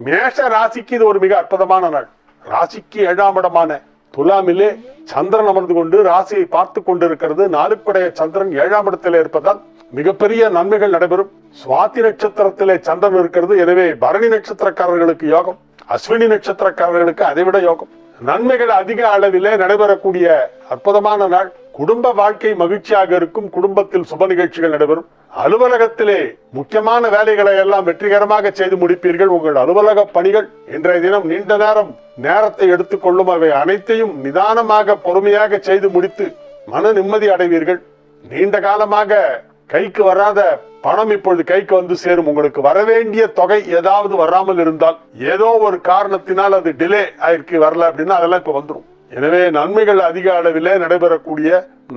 மேஷ ராசிக்கு இது ஒரு மிக அற்புதமான நாள். ராசிக்கு ஏழாம் இடமான துலாமிலே சந்திரன் அமர்ந்து கொண்டு ராசியை பார்த்து கொண்டிருக்கிறது. நாளுக்குடைய சந்திரன் ஏழாம் இடத்திலே இருப்பதால் மிகப்பெரிய நன்மைகள் நடைபெறும். சுவாதி நட்சத்திரத்திலே சந்திரன் இருக்கிறது. எனவே பரணி நட்சத்திரக்காரர்களுக்கு யோகம் அஸ்வினி நட்சத்திரக்காரர்களுக்கு அதைவிட யோகம். நன்மைகள் அதிக அளவிலே நடைபெறக்கூடிய அற்புதமான நாள். குடும்ப வாழ்க்கை மகிழ்ச்சியாக இருக்கும் குடும்பத்தில் சுப நிகழ்ச்சிகள் நடைபெறும். அலுவலகத்திலே முக்கியமான வேலைகளை எல்லாம் வெற்றிகரமாக செய்து முடிப்பீர்கள். உங்கள் அலுவலக பணிகள் இன்றைய தினம் நீண்ட நேரம் நேரத்தை எடுத்துக்கொள்ளும். அவை அனைத்தையும் நிதானமாக பொறுமையாக செய்து முடித்து மன நிம்மதி அடைவீர்கள். நீண்ட காலமாக கைக்கு வராத பணம் இப்பொழுது கைக்கு வந்து சேரும். உங்களுக்கு வரவேண்டிய தொகை ஏதாவது வராமல் இருந்தால் ஏதோ ஒரு காரணத்தினால் அது டிலே ஆயிருக்கு வரல அப்படின்னா அதெல்லாம் இப்ப வந்துடும் எனவே நன்மைகள் அதிக அளவிலே நடைபெறக்கூடிய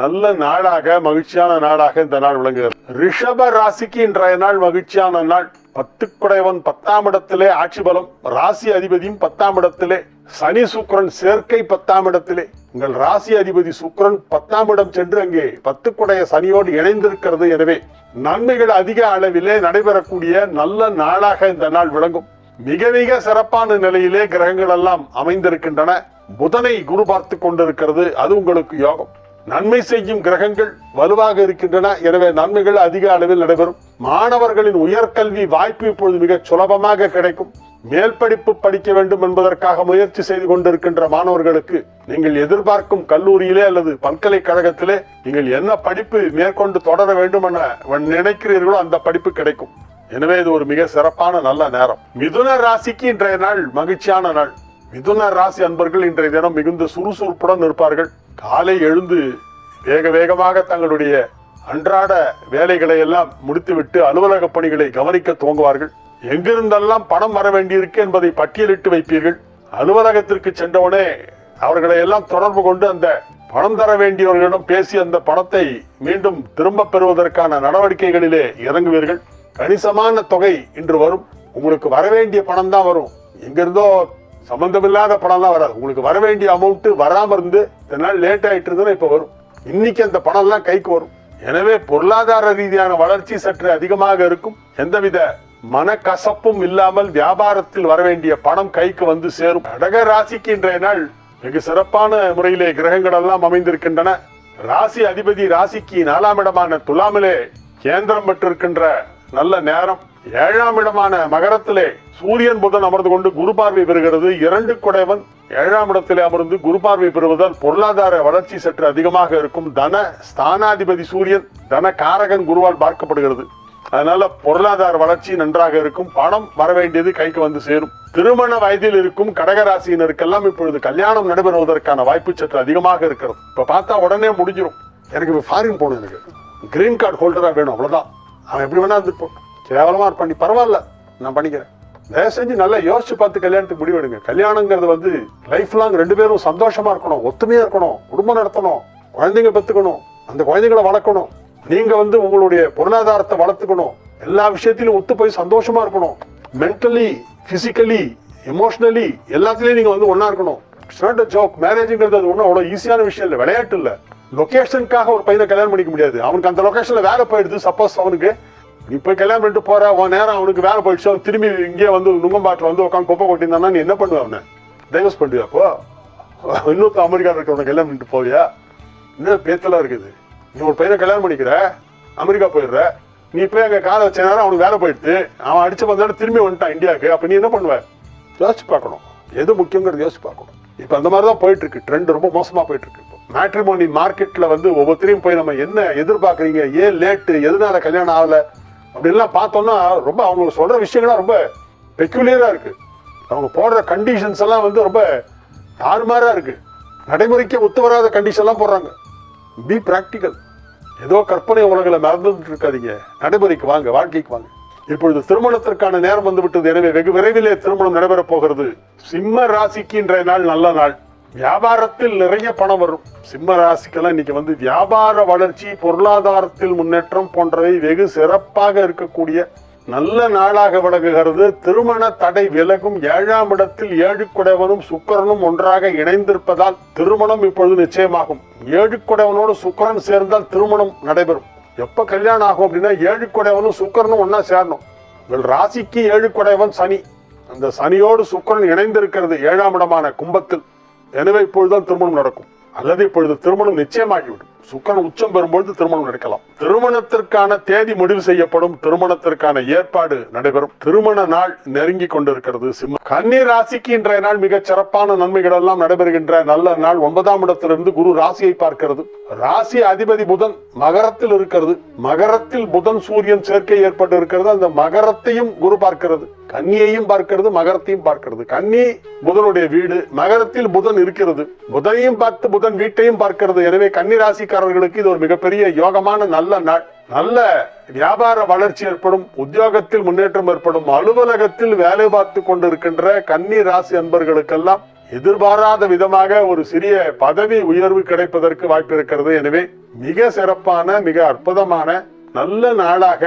நல்ல நாளாக மகிழ்ச்சியான நாடாக இந்த நாள் விளங்குகிறது. ரிஷப ராசிக்கு இன்றைய நாள் மகிழ்ச்சியான நாள். பத்து குடைவன் பத்தாம் இடத்திலே ஆட்சி பலம். ராசி அதிபதியும் பத்தாம் இடத்திலே. சனி சுக்கிரன் சேர்க்கை பத்தாம் இடத்திலே. உங்கள் ராசி அதிபதி சுக்கரன் பத்தாம் இடம் சென்று அங்கே பத்து குடைய சனியோடு இணைந்திருக்கிறது. எனவே நன்மைகள் அதிக அளவிலே நடைபெறக்கூடிய நல்ல நாளாக இந்த நாள் விளங்கும். மிக மிக சிறப்பான நிலையிலே கிரகங்கள் எல்லாம் அமைந்திருக்கின்றன. புதனை குரு பார்த்து கொண்டிருக்கிறது. அது உங்களுக்கு யோகம். நன்மை செய்யும் கிரகங்கள் வலுவாக இருக்கின்றன. எனவே நன்மைகள் அதிக அளவில் நடைபெறும். மாணவர்களின் உயர்கல்வி வாய்ப்பு இப்பொழுது மிக சுலபமாக கிடைக்கும். மேல் படிப்பு படிக்க வேண்டும் என்பதற்காக முயற்சி செய்து கொண்டிருக்கின்ற மாணவர்களுக்கு நீங்கள் எதிர்பார்க்கும் கல்லூரியிலே அல்லது பல்கலைக்கழகத்திலே நீங்கள் என்ன படிப்பு மேற்கொண்டு தொடர வேண்டும் என நினைக்கிறீர்களோ அந்த படிப்பு கிடைக்கும். எனவே இது ஒரு மிக சிறப்பான நல்ல நேரம். மிதுன ராசிக்கு இன்றைய நாள் மகிழ்ச்சியான நாள். மிதுன ராசி அன்பர்கள் இன்றைய தினம் மிகுந்த சுறுசுறுப்புடன் இருப்பார்கள். காலை எழுந்து வேக வேகமாக தங்களுடைய அன்றாட வேலைகளை எல்லாம் முடித்துவிட்டு அலுவலக பணிகளை கவனிக்க துவங்குவார்கள். எங்கிருந்தெல்லாம் பணம் வர வேண்டியிருக்கு என்பதை பட்டியலிட்டு வைப்பீர்கள். அலுவலகத்திற்கு சென்றவுடனே அவர்களை எல்லாம் தொடர்பு கொண்டு அந்த பணம் தர வேண்டியவர்களிடம் பேசி அந்த பணத்தை மீண்டும் திரும்ப பெறுவதற்கான நடவடிக்கைகளிலே இறங்குவீர்கள். கணிசமான தொகை இன்று வரும். உங்களுக்கு வர வேண்டிய பணம் தான் வரும். எங்கிருந்தோ சம்பந்தமில்லாத பணம் தான் வராது. உங்களுக்கு வர வேண்டிய அமௌண்ட் வராம இருந்து இந்த நாள் லேட் ஆயிட்டு இருந்ததுன்னா இப்ப வரும். இன்னைக்கு அந்த பணம் எல்லாம் கைக்கு வரும். எனவே பொருளாதார ரீதியான வளர்ச்சி சற்று அதிகமாக இருக்கும். எந்தவித மனக்கசப்பும் இல்லாமல் வியாபாரத்தில் வர வேண்டிய பணம் கைக்கு வந்து சேரும். கடக ராசிக்கு இன்றைய நாள் வெகு சிறப்பான முறையிலே கிரகங்கள் எல்லாம் அமைந்திருக்கின்றன. ராசி அதிபதி ராசிக்கு நாலாம் இடமான துலாமிலே கேந்திரம் பெற்றிருக்கின்ற நல்ல நேரம். ஏழாம் இடமான மகரத்திலே சூரியன் புதன் அமர்ந்து கொண்டு குரு பார்வை பெறுகிறது. இரண்டு குடைவன் ஏழாம் இடத்திலே அமர்ந்து குரு பார்வை பெறுவதால் பொருளாதார வளர்ச்சி சற்று அதிகமாக இருக்கும். தன ஸ்தானாதிபதி சூரியன் தன காரகன் குருவால் பார்க்கப்படுகிறது. அதனால பொருளாதார வளர்ச்சி நன்றாக இருக்கும். பணம் வர வேண்டியது கைக்கு வந்து சேரும். திருமண வயதில் இருக்கும் கடகராசியினருக்கெல்லாம் இப்பொழுது கல்யாணம் நடைபெறுவதற்கான வாய்ப்பு சற்று அதிகமாக இருக்கிறது. இப்ப பார்த்தா உடனே முடிஞ்சிடும் எனக்கு இப்ப ஃபாரின் போகணும் எனக்கு. கிரீன் கார்டு ஹோல்டரா வேணும் அவ்வளவுதான். அவன் எப்படி வேணா இருந்து கேவலமாக இருப்பான். நீ பரவாயில்ல நான் பண்ணிக்கிறேன். தயவு செஞ்சு நல்லா யோசிச்சு பார்த்து கல்யாணத்துக்கு முடிவெடுங்க. கல்யாணங்கிறது வந்து லைஃப் லாங் ரெண்டு பேரும் சந்தோஷமா இருக்கணும் ஒத்துமையா இருக்கணும் குடும்பம் நடத்தணும் குழந்தைங்க பெத்துக்கணும் அந்த குழந்தைங்களை வளர்க்கணும். நீங்க வந்து உங்களுடைய பொருளாதாரத்தை வளர்த்துக்கணும். எல்லா விஷயத்திலும் ஒத்து போய் சந்தோஷமா இருக்கணும். மென்டலி பிசிக்கலி எமோஷனலி எல்லாத்துலயும் நீங்க வந்து ஒன்னா இருக்கணும். இட்ஸ் நாட் அ ஜோக் மேரேஜ்ங்கிறது அது ஒன்றும் அவ்வளோ ஈஸியான விஷயம் இல்லை. விளையாட்டு இல்லை. லொகேஷனுக்காக ஒரு பையனை கல்யாணம் பண்ணிக்க முடியாது. அவனுக்கு அந்த லொகேஷன்ல வேலை போயிடுது. சப்போஸ் அவனுக்கு நீ போய் கல்யாணம் பண்ணிட்டு போற உன் நேரம் அவனுக்கு வேலை போயிடுச்சு. அவன் திரும்பி இங்கே வந்து நுங்கம்பாட்டில் வந்து உட்காந்து குப்பை கொட்டியிருந்தானா நீ என்ன பண்ணுவ அவனை? டைவர்ஸ் பண்ணுவியா அப்போ? இன்னொருத்த அமெரிக்காவில் இருக்கிறவனை கல்யாணம் பண்ணிட்டு போவியா இன்னும் பேத்தெல்லாம் இருக்குது? நீ ஒரு பையனை கல்யாணம் பண்ணிக்கிற? அமெரிக்கா போயிடுற? நீ போய் அங்கே காலை வச்ச நேரம் அவனுக்கு வேலை போயிடுது. அவன் அடிச்சு வந்தாலும் திரும்பி வந்துட்டான் இந்தியாவுக்கு. அப்போ நீ என்ன பண்ணுவ? யோசிச்சு பார்க்கணும். எது முக்கியங்கிறது யோசிச்சு பார்க்கணும். இப்போ அந்த மாதிரி தான் போயிட்டு இருக்கு ட்ரெண்ட் ரொம்ப மோசமாக போயிட்டு இருக்கு மேட்ரிமோனி மார்க்கெட்டில் வந்து ஒவ்வொருத்தரையும் போய் நம்ம என்ன எதிர்பார்க்குறீங்க? ஏன் லேட்டு எதனால கல்யாணம் ஆகலை? அப்படின்லாம் பார்த்தோம்னா ரொம்ப அவங்க சொல்கிற விஷயங்கள்லாம் ரொம்ப பெக்யூலியராக இருக்குது அவங்க போடுற கண்டிஷன்ஸ் எல்லாம் வந்து ரொம்ப தாறுமாறாக இருக்குது நடைமுறைக்கு ஒத்து வராத கண்டிஷன்லாம் போடுறாங்க. பி ப்ராக்டிக்கல் ஏதோ கற்பனை உலகில் மறந்துட்டு இருக்காதீங்க. நடைமுறைக்கு வாங்க வாழ்க்கைக்கு வாங்க. இப்பொழுது திருமணத்திற்கான நேரம் வந்து விட்டது. எனவே வெகு விரைவிலே திருமணம் நடைபெறப் போகிறது. சிம்ம ராசிக்கு இன்றைய நாள் நல்ல நாள். வியாபாரத்தில் நிறைய பணம் வரும். சிம்ம ராசிக்கெல்லாம் இன்னைக்கு வந்து வியாபார வளர்ச்சி பொருளாதாரத்தில் முன்னேற்றம் போன்றவை வெகு சிறப்பாக இருக்கக்கூடிய நல்ல நாளாக விளங்குகிறது. திருமண தடை விலகும். ஏழாம் இடத்தில் ஏழு குடைவனும் ஒன்றாக இணைந்திருப்பதால் திருமணம் இப்பொழுது நிச்சயமாகும். ஏழு குடைவனோடு சுக்கரன் சேர்ந்தால் திருமணம் நடைபெறும். எப்ப கல்யாணம் ஆகும் அப்படின்னா ஏழு குடைவனும் சுக்கிரனும் ஒன்னா சேரணும். உங்கள் ராசிக்கு ஏழு குடைவன் சனி. அந்த சனியோடு சுக்கரன் இணைந்திருக்கிறது ஏழாம் இடமான கும்பத்தில். எனவே இப்பொழுதுதான் திருமணம் நடக்கும். அல்லது இப்பொழுது திருமணம் நிச்சயமாகிவிடும். சுக்கன் உச்சம் பெறும்பொழுது திருமணம் நடக்கலாம். திருமணத்திற்கான தேதி முடிவு செய்யப்படும். திருமணத்திற்கான ஏற்பாடு நடைபெறும். திருமண நாள் நெருங்கி கொண்டிருக்கிறது. சிம்ம கன்னி ராசிக்கு இன்றைய நாள் மிகச் சிறப்பான நன்மைகள் எல்லாம் நடைபெறுகின்ற நல்ல நாள். ஒன்பதாம் இடத்திலிருந்து குரு ராசியை பார்க்கிறது. ராசி அதிபதி புதன் மகரத்தில் இருக்கிறது. மகரத்தில் புதன் சூரியன் சேர்க்கை ஏற்பட்டு இருக்கிறது அந்த மகரத்தையும் குரு பார்க்கிறது. கன்னியையும் பார்க்கிறது மகரத்தையும் பார்க்கிறது. கன்னி புதனுடைய வீடு மகரத்தில் புதன் இருக்கிறது. புதனையும் பார்த்து புதன் வீட்டையும் பார்க்கிறது. எனவே கன்னி ராசிக்காரர்களுக்கு இது ஒரு மிகப்பெரிய யோகமான நல்ல நாள். நல்ல வியாபார வளர்ச்சி ஏற்படும் உத்தியோகத்தில் முன்னேற்றம் ஏற்படும் அலுவலகத்தில் வேலை பார்த்து கொண்டிருக்கின்ற கன்னி ராசி அன்பர்களுக்கெல்லாம் எதிர்பாராத விதமாக ஒரு சிறிய பதவி உயர்வு கிடைப்பதற்கு வாய்ப்பு இருக்கிறது. எனவே மிக சிறப்பான மிக அற்புதமான நல்ல நாளாக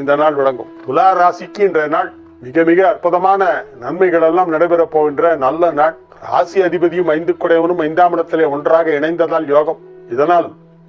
இந்த நாள் விளங்கும். துலா ராசிக்கு இன்றைய நாள் மிக மிக அற்புதமான நன்மைகள் எல்லாம் நடைபெற போகின்ற நல்ல நாள் ராசி அதிபதியும் ஐந்து குடையவனும் ஐந்தாம் இடத்திலே ஒன்றாக இணைந்ததால் யோகம். இதனால்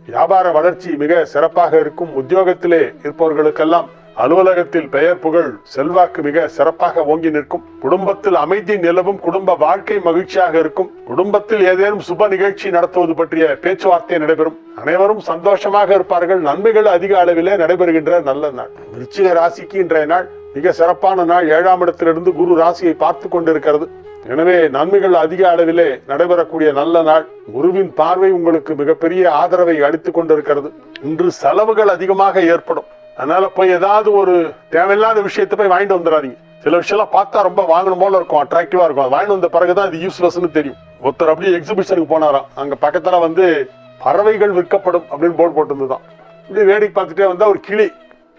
வியாபார வளர்ச்சி மிக சிறப்பாக இருக்கும். உத்தியோகத்திலே இருப்பவர்களுக்கெல்லாம் அலுவலகத்தில் பெயர் புகழ் செல்வாக்கு மிக சிறப்பாக ஓங்கி நிற்கும். குடும்பத்தில் அமைதி நிலவும் குடும்ப வாழ்க்கை மகிழ்ச்சியாக இருக்கும். குடும்பத்தில் ஏதேனும் சுப நிகழ்ச்சி நடத்துவது பற்றிய பேச்சுவார்த்தை நடைபெறும். அனைவரும் சந்தோஷமாக இருப்பார்கள். நன்மைகள் அதிக அளவிலே நடைபெறுகின்ற நல்ல நாள். விருச்சிக ராசிக்கு இன்றைய நாள் மிக சிறப்பான நாள். ஏழாம் இடத்திலிருந்து குரு ராசியை பார்த்து கொண்டிருக்கிறது. எனவே நன்மைகள் அதிக அளவிலே நடைபெறக்கூடிய நல்ல நாள். குருவின் பார்வை உங்களுக்கு மிகப்பெரிய ஆதரவை அளித்துக் கொண்டிருக்கிறது. இன்று செலவுகள் அதிகமாக ஏற்படும். அதனால போய் ஏதாவது ஒரு தேவையில்லாத விஷயத்தை போய் வாங்கிட்டு வந்துடாதீங்க. சில விஷயம்லாம் பார்த்தா ரொம்ப வாங்கணும் போல இருக்கும். அட்ராக்டிவா இருக்கும். வாங்கிட்டு வந்த பிறகுதான் இது யூஸ்லெஸ்னு தெரியும். ஒருத்தர் அப்படியே எக்ஸிபிஷனுக்கு போனாராம். அங்க பக்கத்துல வந்து பறவைகள் விற்கப்படும் அப்படின்னு போர்டு போட்டிருந்துதான். இப்படி வேடிக்கை பார்த்துட்டே வந்தா ஒரு கிளி.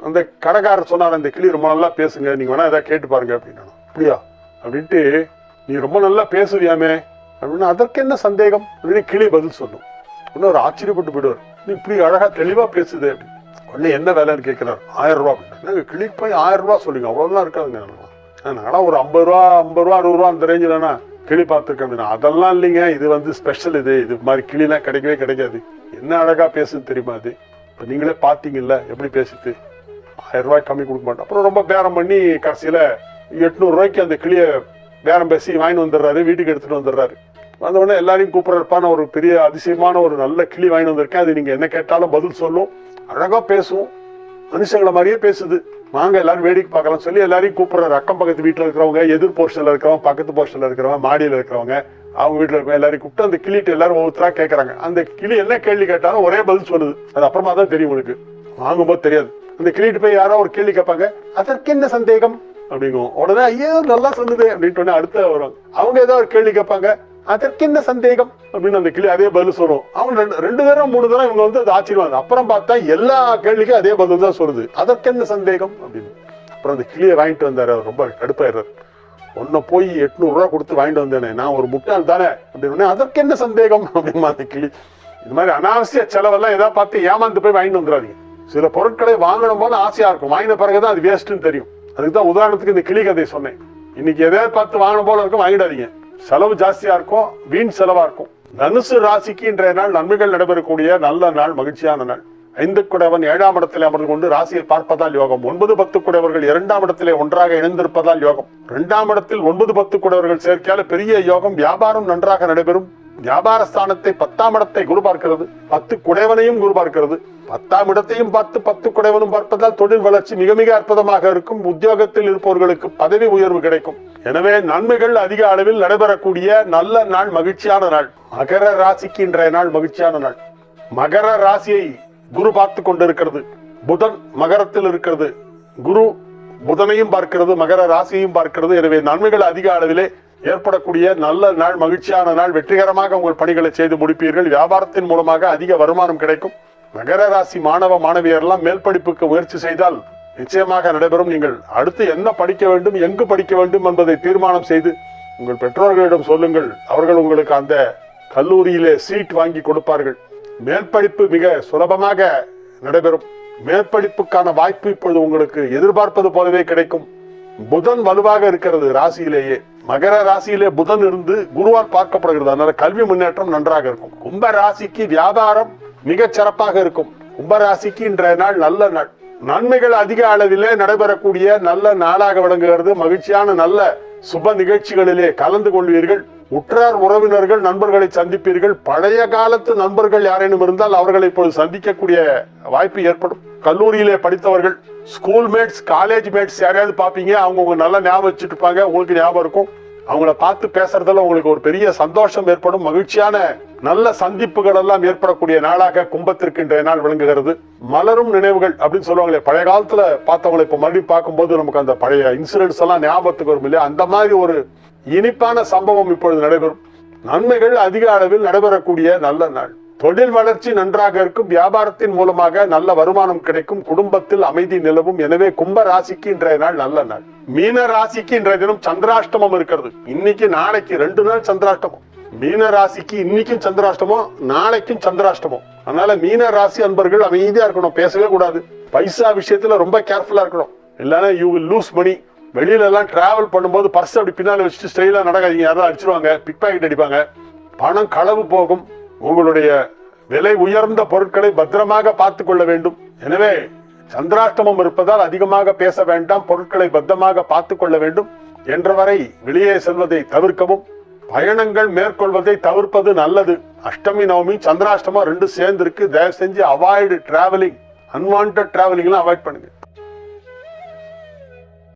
அந்த கடைக்காரர் சொன்னார் அந்த கிளி ரொம்ப நல்லா பேசுங்க நீங்க வேணா ஏதாவது கேட்டு பாருங்க அப்படின்னா அப்படியா? அப்படின்ட்டு நீ ரொம்ப நல்லா பேசுவியாமே? அப்படின்னு அதற்கு என்ன சந்தேகம்? அப்படின்னு கிளி பதில் சொல்லும் இன்னும் ஒரு ஆச்சரியப்பட்டு போயிடுவார். நீ இப்படி அழகா தெளிவா பேசுது அப்படின்னு. உடனே என்ன வேலைன்னு கேட்கிறார்? ஆயிரம் ரூபா அப்படின்னு. கிளிக்கு போய் ஆயிரம் ரூபா சொல்லுங்க அவ்வளவுலாம் இருக்காதுங்க நானா ஒரு ஐம்பது ரூபா ஐம்பது ரூபா அறுபது ரூபா அந்த ரேஞ்சிலனா கிளி பார்த்துருக்கேன் அப்படின்னா. அதெல்லாம் இல்லைங்க இது வந்து ஸ்பெஷல் இது. இது மாதிரி கிளிலாம் கிடைக்கவே கிடைக்காது. என்ன அழகா பேசுன்னு தெரியுமா அது? இப்போ நீங்களே பார்த்தீங்கல்ல எப்படி பேசுது? ஆயிரம் ரூபாய் கம்மி கொடுக்க மாட்டோம். அப்புறம் ரொம்ப பேரம் பண்ணி கடைசியில் எட்நூறுரூவாய்க்கு அந்த கிளியை பேரம் பேசி வாங்கிட்டு வந்துடுறாரு வீட்டுக்கு எடுத்துகிட்டு வந்துடுறாரு. வந்தவொடனே எல்லாரையும் கூப்பிட்றப்பான ஒரு பெரிய அதிசயமான ஒரு நல்ல கிளி வாங்கிட்டு வந்திருக்கேன். அது நீங்கள் என்ன கேட்டாலும் பதில் சொல்லும். அழகாக பேசும். மனுஷங்களை மாதிரியே பேசுது. வாங்க எல்லாரும் வேடிக்கை பார்க்கலாம் சொல்லி எல்லாரையும் கூப்பிட்றாரு. அக்கம் பக்கத்து வீட்டில் இருக்கிறவங்க எதிர் போர்ஷனில் இருக்கிறவங்க பக்கத்து போர்ஷனில் இருக்கிறவங்க மாடியில் இருக்கிறவங்க அவங்க வீட்டில் இருக்கவங்க எல்லாரையும் கூப்பிட்டு அந்த கிளிட்டு எல்லாரும் ஒவ்வொருத்தராக கேட்குறாங்க அந்த கிளி என்ன கேள்வி கேட்டாலும் ஒரே பதில் சொல்லுது. அது அப்புறமா தான் தெரியும் உங்களுக்கு வாங்கும்போது தெரியாது. அந்த கிளிட்டு போய் யாரோ ஒரு கேள்வி கேட்பாங்க அதற்கு என்ன சந்தேகம்? அப்படிங்கும் உடனே ஐயோ நல்லா சொன்னது அப்படின்ட்டு உடனே அடுத்த வருவாங்க அவங்க ஏதோ ஒரு கேள்வி கேட்பாங்க அதற்கு என்ன சந்தேகம்? அப்படின்னு அந்த கிளி அதே பதில் சொல்லும். அவங்க ரெண்டு ரெண்டு தரம் மூணு தரம் இவங்க வந்து அது ஆச்சரியவாங்க அப்புறம் பார்த்தா எல்லா கேள்விக்கும் அதே பதில் தான் சொல்லுது. அதற்கு என்ன சந்தேகம்? அப்படின்னு. அப்புறம் அந்த கிளியை வாங்கிட்டு வந்தாரு. அவர் ரொம்ப கடுப்பாயிடுறாரு. உன்னை போய் எட்நூறு ரூபா கொடுத்து வாங்கிட்டு வந்தேனே நான் ஒரு முட்டாள் தானே? அப்படின்னு அதற்கு என்ன சந்தேகம்? அப்படிமா அந்த கிளி. இது மாதிரி அனாவசிய செலவெல்லாம் ஏதாவது பார்த்து ஏமாந்து போய் வாங்கிட்டு வந்துடாதீங்க. சில பொருட்களை வாங்கணும்னு ஆசையா இருக்கும். வாங்கின பிறகுதான் அது வேஸ்ட்னு தெரியும். அதுக்கு தான் உதாரணத்துக்கு இந்த கிளி கதையை சொன்னேன். இன்னைக்கு எதை பார்த்து வாங்கணும் போல இருக்கும் வாங்கிடாதீங்க. செலவு ஜாஸ்தியா இருக்கும் வீண் செலவா இருக்கும். தனுசு ராசிக்கு இன்றைய நாள் நன்மைகள் நடைபெறக்கூடிய நல்ல நாள் மகிழ்ச்சியான நாள். ஐந்து குடைவன் ஏழாம் இடத்திலே அமர்ந்து கொண்டு ராசியை பார்ப்பதால் யோகம். ஒன்பது பத்து குடைவர்கள் இரண்டாம் இடத்திலே ஒன்றாக இணைந்திருப்பதால் யோகம். இரண்டாம் இடத்தில் ஒன்பது பத்து குடைவர்கள் சேர்க்கையால பெரிய யோகம் வியாபாரம் நன்றாக நடைபெறும். வியாபார ஸ்தானத்தை பத்தாம் இடத்தை குரு பார்க்கிறது. பத்து குடைவனையும் குரு பார்க்கிறது. பத்தாம் இடத்தையும் பார்த்து பத்து குடைவனும் பார்ப்பதால் தொழில் வளர்ச்சி மிக மிக அற்புதமாக இருக்கும். உத்தியோகத்தில் இருப்பவர்களுக்கு பதவி உயர்வு கிடைக்கும். எனவே நன்மைகள் அதிக அளவில் நடைபெறக்கூடிய நல்ல நாள் மகிழ்ச்சியான நாள். மகர ராசிக்கு இன்றைய நாள் மகிழ்ச்சியான நாள். மகர ராசியை குரு பார்த்து கொண்டிருக்கிறது. புதன் மகரத்தில் இருக்கிறது. குரு புதனையும் பார்க்கிறது மகர ராசியையும் பார்க்கிறது. எனவே நன்மைகள் அதிக அளவிலே ஏற்படக்கூடிய நல்ல நாள் மகிழ்ச்சியான நாள். வெற்றிகரமாக உங்கள் பணிகளை செய்து முடிப்பீர்கள். வியாபாரத்தின் மூலமாக அதிக வருமானம் கிடைக்கும். நகர ராசி மாணவ மாணவியரெல்லாம் மேற்படிப்புக்கு முயற்சி செய்தால் நிச்சயமாக நடைபெறும். நீங்கள் அடுத்து என்ன படிக்க வேண்டும் எங்கு படிக்க வேண்டும் என்பதை தீர்மானம் செய்து உங்கள் பெற்றோர்களிடம் சொல்லுங்கள். அவர்கள் உங்களுக்கு அந்த கல்லூரியிலே சீட் வாங்கி கொடுப்பார்கள். மேற்படிப்பு மிக சுலபமாக நடைபெறும். மேற்படிப்புக்கான வாய்ப்பு இப்பொழுது உங்களுக்கு எதிர்பார்ப்பது போலவே கிடைக்கும். புதன் வலுவாக இருக்கிறது ராசியிலேயே. மகர ராசியிலே புதன் இருந்து குருவால் பார்க்கப்படுகிறது. அதனால கல்வி முன்னேற்றம் நன்றாக இருக்கும். கும்ப ராசிக்கு வியாபாரம் மிகச் சிறப்பாக இருக்கும். கும்பராசிக்கு இன்றைய நாள் நல்ல நாள். நன்மைகள் அதிக அளவிலே நடைபெறக்கூடிய நல்ல நாளாக விளங்குகிறது. மகிழ்ச்சியான நல்ல சுப நிகழ்ச்சிகளிலே கலந்து கொள்வீர்கள். உற்றார் உறவினர்கள் நண்பர்களை சந்திப்பீர்கள். பழைய காலத்து நண்பர்கள் யாரேனும் இருந்தால் அவர்களை இப்போது சந்திக்கக்கூடிய வாய்ப்பு ஏற்படும். கல்லூரியிலே படித்தவர்கள் ஸ்கூல் மேட்ஸ் காலேஜ் மேட்ஸ் யாரையாவது பார்ப்பீங்க. அவங்க உங்க நல்லா ஞாபகம் வச்சுட்டு இருப்பாங்க உங்களுக்கு ஞாபகம் இருக்கும். அவங்கள பார்த்து பேசுறதுல உங்களுக்கு ஒரு பெரிய சந்தோஷம் ஏற்படும். மகிழ்ச்சியான நல்ல சந்திப்புகள் எல்லாம் ஏற்படக்கூடிய நாளாக கும்பத்திற்கு இன்றைய நாள் விளங்குகிறது. மலரும் நினைவுகள் அப்படின்னு சொல்லுவாங்களே பழைய காலத்துல பார்த்தவங்களை இப்ப மறுபடியும் பார்க்கும்போது நமக்கு அந்த பழைய இன்சிடென்ட்ஸ் எல்லாம் ஞாபகத்துக்கு வரும் இல்லையா? அந்த மாதிரி ஒரு இனிப்பான சம்பவம் இப்பொழுது நடைபெறும். நன்மைகள் அதிக அளவில் நடைபெறக்கூடிய நல்ல நாள். தொழில் வளர்ச்சி நன்றாக இருக்கும். வியாபாரத்தின் மூலமாக நல்ல வருமானம் கிடைக்கும். குடும்பத்தில் அமைதி நிலவும். எனவே கும்ப ராசிக்கு இன்றைய நாள் நல்ல நாள். மீன ராசிக்கு இன்றைய தினம் சந்திராஷ்டமம் இருக்கிறது. இன்னைக்கு நாளைக்கு ரெண்டு நாள் சந்திராஷ்டமம். மீன ராசிக்கு இன்னைக்கும் சந்திராஷ்டமம் நாளைக்கும் சந்திராஷ்டமம். அதனால மீன ராசி அன்பர்கள் அமைதியா இருக்கணும் பேசவே கூடாது. பைசா விஷயத்துல ரொம்ப கேர்ஃபுல்லா இருக்கணும். இல்லைன்னா யூ வில் லூஸ் மணி வெளியில எல்லாம் டிராவல் பண்ணும்போது பர்ஸ் அப்படி பின்னால வச்சுட்டு ஸ்டைலா நடக்காதீங்க. யாராவது அடிச்சிருவாங்க பிக் பாக்கெட் அடிப்பாங்க. பணம் களவு போகும். உங்களுடைய விலை உயர்ந்த பொருட்களை பத்திரமாக பார்த்து கொள்ள வேண்டும். எனவே சந்திராஷ்டமம் இருப்பதால் அதிகமாக பேச வேண்டாம். பொருட்களை பத்திரமாக பார்த்து கொள்ள வேண்டும். என்றவரை வெளியே செல்வதை தவிர்க்கவும். பயணங்கள் மேற்கொள்வதை தவிர்ப்பது நல்லது. அஷ்டமி நவமி சந்திராஷ்டமம் ரெண்டு சேர்ந்து இருக்கு தயவு செஞ்சு அவாய்டு டிராவலிங் அன்வான்ட் டிராவலிங்லாம் அவாய்ட் பண்ணுங்க.